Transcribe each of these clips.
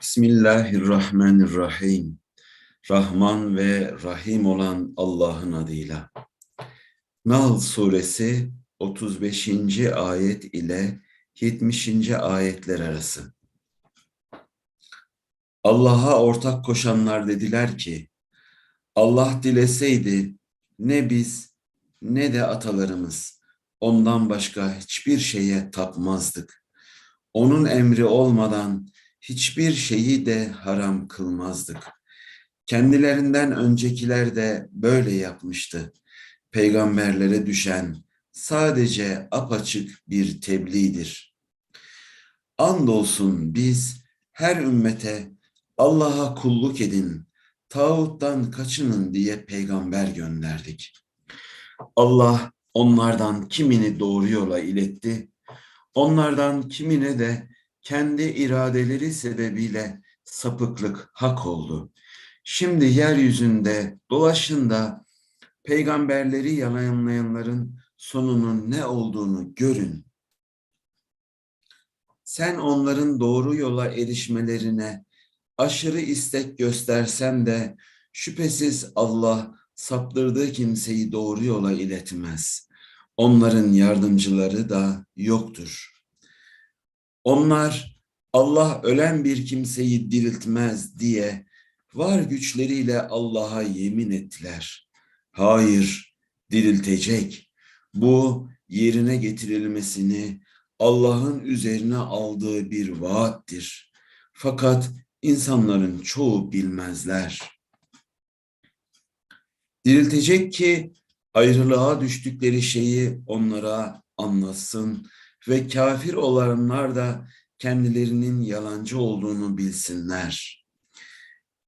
Bismillahirrahmanirrahim. Rahman ve Rahim olan Allah'ın adıyla. Nahl suresi 35. ayet ile 70. ayetler arası. Allah'a ortak koşanlar dediler ki, Allah dileseydi ne biz ne de atalarımız ondan başka hiçbir şeye tapmazdık. Onun emri olmadan hiçbir şeyi de haram kılmazdık. Kendilerinden öncekiler de böyle yapmıştı. Peygamberlere düşen sadece apaçık bir tebliğdir. Andolsun biz her ümmete Allah'a kulluk edin, tağuttan kaçının diye peygamber gönderdik. Allah onlardan kimini doğru yola iletti, onlardan kimine de kendi iradeleri sebebiyle sapıklık hak oldu. Şimdi yeryüzünde dolaşın da peygamberleri yalanlayanların sonunun ne olduğunu görün. Sen onların doğru yola erişmelerine aşırı istek göstersen de şüphesiz Allah saptırdığı kimseyi doğru yola iletmez. Onların yardımcıları da yoktur. Onlar Allah ölen bir kimseyi diriltmez diye var güçleriyle Allah'a yemin ettiler. Hayır, diriltecek. Bu yerine getirilmesini Allah'ın üzerine aldığı bir vaattir. Fakat insanların çoğu bilmezler. Diriltecek ki ayrılığa düştükleri şeyi onlara anlatsın ve kafir olanlar da kendilerinin yalancı olduğunu bilsinler.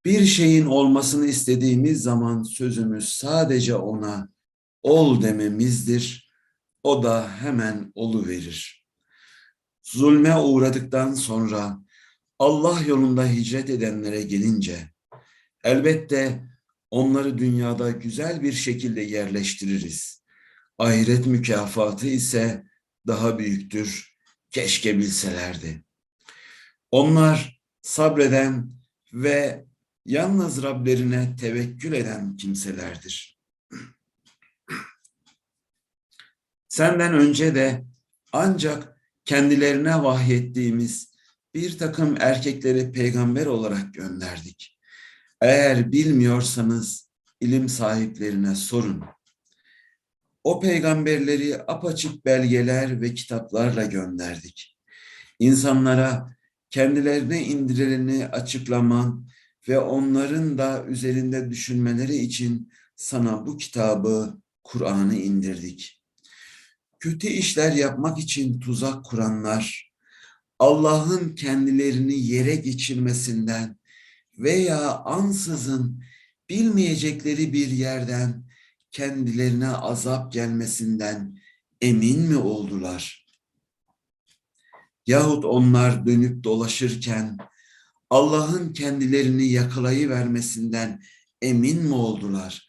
Bir şeyin olmasını istediğimiz zaman sözümüz sadece ona ol dememizdir. O da hemen olu verir. Zulme uğradıktan sonra Allah yolunda hicret edenlere gelince elbette onları dünyada güzel bir şekilde yerleştiririz. Ahiret mükafatı ise daha büyüktür. Keşke bilselerdi. Onlar sabreden ve yalnız Rablerine tevekkül eden kimselerdir. Senden önce de ancak kendilerine vahyettiğimiz bir takım erkekleri peygamber olarak gönderdik. Eğer bilmiyorsanız ilim sahiplerine sorun. O peygamberleri apaçık belgeler ve kitaplarla gönderdik. İnsanlara kendilerine indirileni açıklaman ve onların da üzerinde düşünmeleri için sana bu kitabı, Kur'an'ı indirdik. Kötü işler yapmak için tuzak kuranlar, Allah'ın kendilerini yere geçirmesinden veya ansızın bilmeyecekleri bir yerden kendilerine azap gelmesinden emin mi oldular? Yahut onlar dönüp dolaşırken Allah'ın kendilerini yakalayıvermesinden emin mi oldular?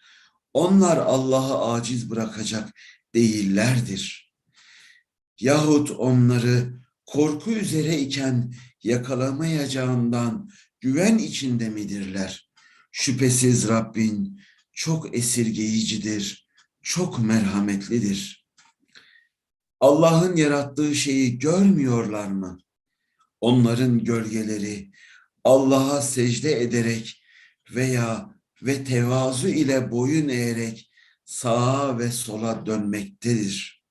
Onlar Allah'ı aciz bırakacak değillerdir. Yahut onları korku üzere iken yakalamayacağından güven içinde midirler? Şüphesiz Rabbin çok esirgeyicidir, çok merhametlidir. Allah'ın yarattığı şeyi görmüyorlar mı? Onların gölgeleri Allah'a secde ederek veya ve tevazu ile boyun eğerek sağa ve sola dönmektedir.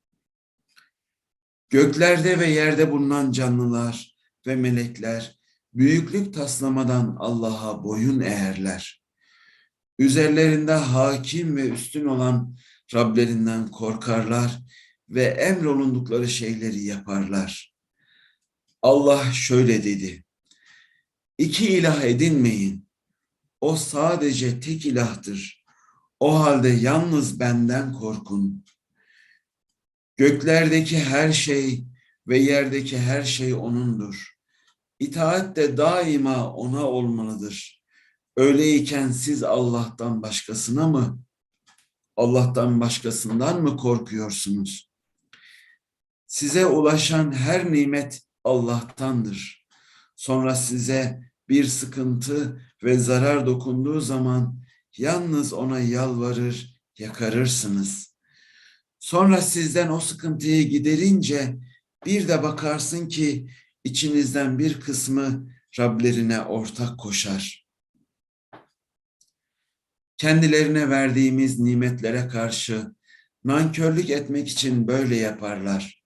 Göklerde ve yerde bulunan canlılar ve melekler büyüklük taslamadan Allah'a boyun eğerler üzerlerinde hakim ve üstün olan Rablerinden korkarlar ve emrolundukları şeyleri yaparlar. Allah şöyle dedi, İki ilah edinmeyin, o sadece tek ilahtır. O halde yalnız benden korkun. Göklerdeki her şey ve yerdeki her şey O'nundur. İtaat de daima O'na olmalıdır.'' Öyleyken siz Allah'tan başkasına mı, Allah'tan başkasından mı korkuyorsunuz? Size ulaşan her nimet Allah'tandır. Sonra size bir sıkıntı ve zarar dokunduğu zaman yalnız ona yalvarır, yakarırsınız. Sonra sizden o sıkıntıyı giderince bir de bakarsın ki içinizden bir kısmı Rablerine ortak koşar. Kendilerine verdiğimiz nimetlere karşı nankörlük etmek için böyle yaparlar.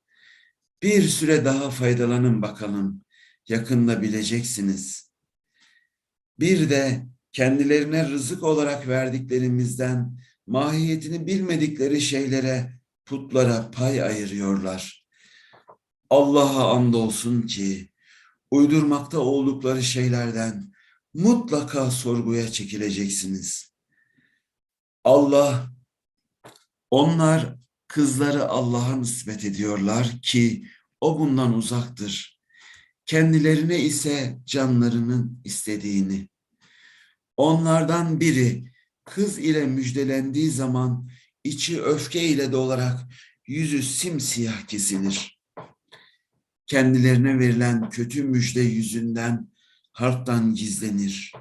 Bir süre daha faydalanın bakalım. Yakında bileceksiniz. Bir de kendilerine rızık olarak verdiklerimizden mahiyetini bilmedikleri şeylere, putlara pay ayırıyorlar. Allah'a andolsun ki uydurmakta oldukları şeylerden mutlaka sorguya çekileceksiniz. Allah, onlar kızları Allah'a nispet ediyorlar ki o bundan uzaktır. Kendilerine ise canlarının istediğini. Onlardan biri kız ile müjdelendiği zaman içi öfke ile dolarak yüzü simsiyah kesilir. Kendilerine verilen kötü müjde yüzünden harptan gizlenir.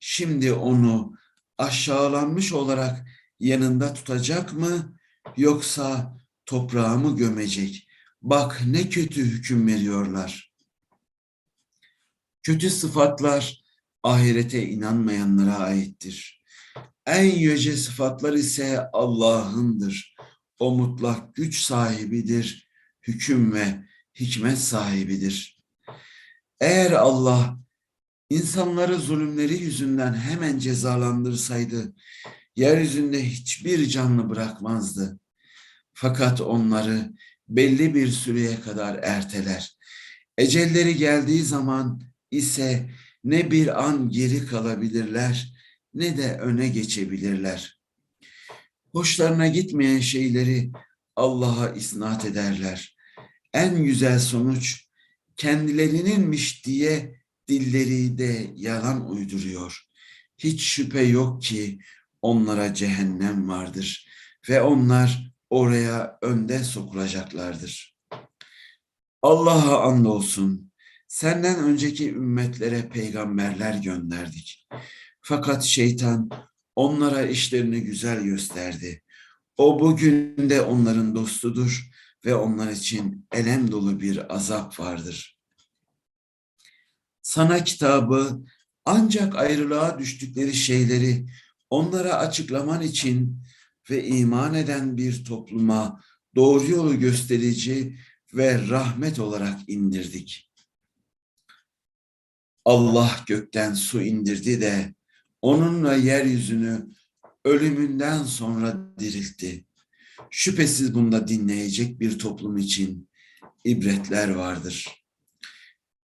Şimdi onu aşağılanmış olarak yanında tutacak mı yoksa toprağa mı gömecek? Bak ne kötü hüküm veriyorlar. Kötü sıfatlar ahirete inanmayanlara aittir. En yüce sıfatlar ise Allah'ındır. O mutlak güç sahibidir, hüküm ve hikmet sahibidir. Eğer Allah insanları zulümleri yüzünden hemen cezalandırsaydı, yeryüzünde hiçbir canlı bırakmazdı. Fakat onları belli bir süreye kadar erteler. Ecelleri geldiği zaman ise ne bir an geri kalabilirler ne de öne geçebilirler. Hoşlarına gitmeyen şeyleri Allah'a isnat ederler. En güzel sonuç kendilerininmiş diye dilleri de yalan uyduruyor. Hiç şüphe yok ki onlara cehennem vardır ve onlar oraya önde sokulacaklardır. Allah'a andolsun senden önceki ümmetlere peygamberler gönderdik. Fakat şeytan onlara işlerini güzel gösterdi. O bugün de onların dostudur ve onlar için elem dolu bir azap vardır. Sana kitabı ancak ayrılığa düştükleri şeyleri onlara açıklaman için ve iman eden bir topluma doğru yolu gösterici ve rahmet olarak indirdik. Allah gökten su indirdi de onunla yeryüzünü ölümünden sonra diriltti. Şüphesiz bunda dinleyecek bir toplum için ibretler vardır.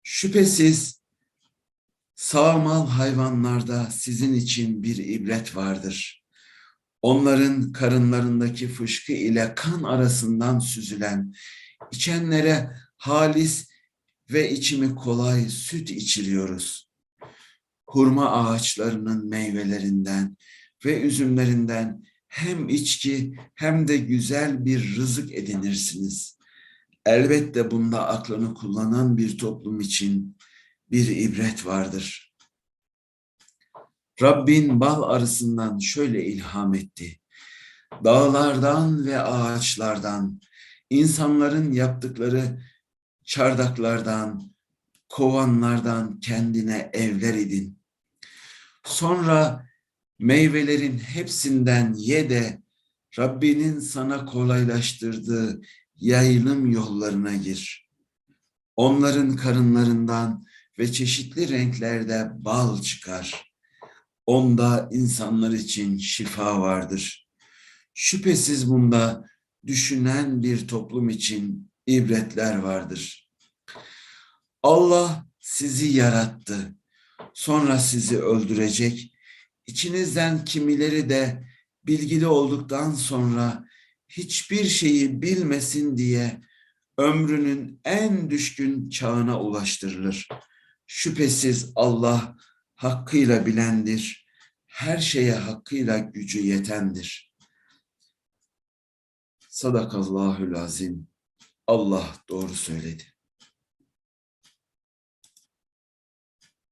Şüphesiz sağmal hayvanlarda sizin için bir ibret vardır. Onların karınlarındaki fışkı ile kan arasından süzülen, içenlere halis ve içimi kolay süt içiriyoruz. Hurma ağaçlarının meyvelerinden ve üzümlerinden hem içki hem de güzel bir rızık edinirsiniz. Elbette bunda aklını kullanan bir toplum için bir ibret vardır. Rabbin bal arısından şöyle ilham etti. Dağlardan ve ağaçlardan, insanların yaptıkları çardaklardan, kovanlardan kendine evler edin. Sonra meyvelerin hepsinden ye de Rabbinin sana kolaylaştırdığı yayılım yollarına gir. Onların karınlarından ve çeşitli renklerde bal çıkar. Onda insanlar için şifa vardır. Şüphesiz bunda düşünen bir toplum için ibretler vardır. Allah sizi yarattı. Sonra sizi öldürecek. İçinizden kimileri de bilgili olduktan sonra hiçbir şeyi bilmesin diye ömrünün en düşkün çağına ulaştırılır. Şüphesiz Allah hakkıyla bilendir, her şeye hakkıyla gücü yetendir. Sadakallahül azim. Allah doğru söyledi.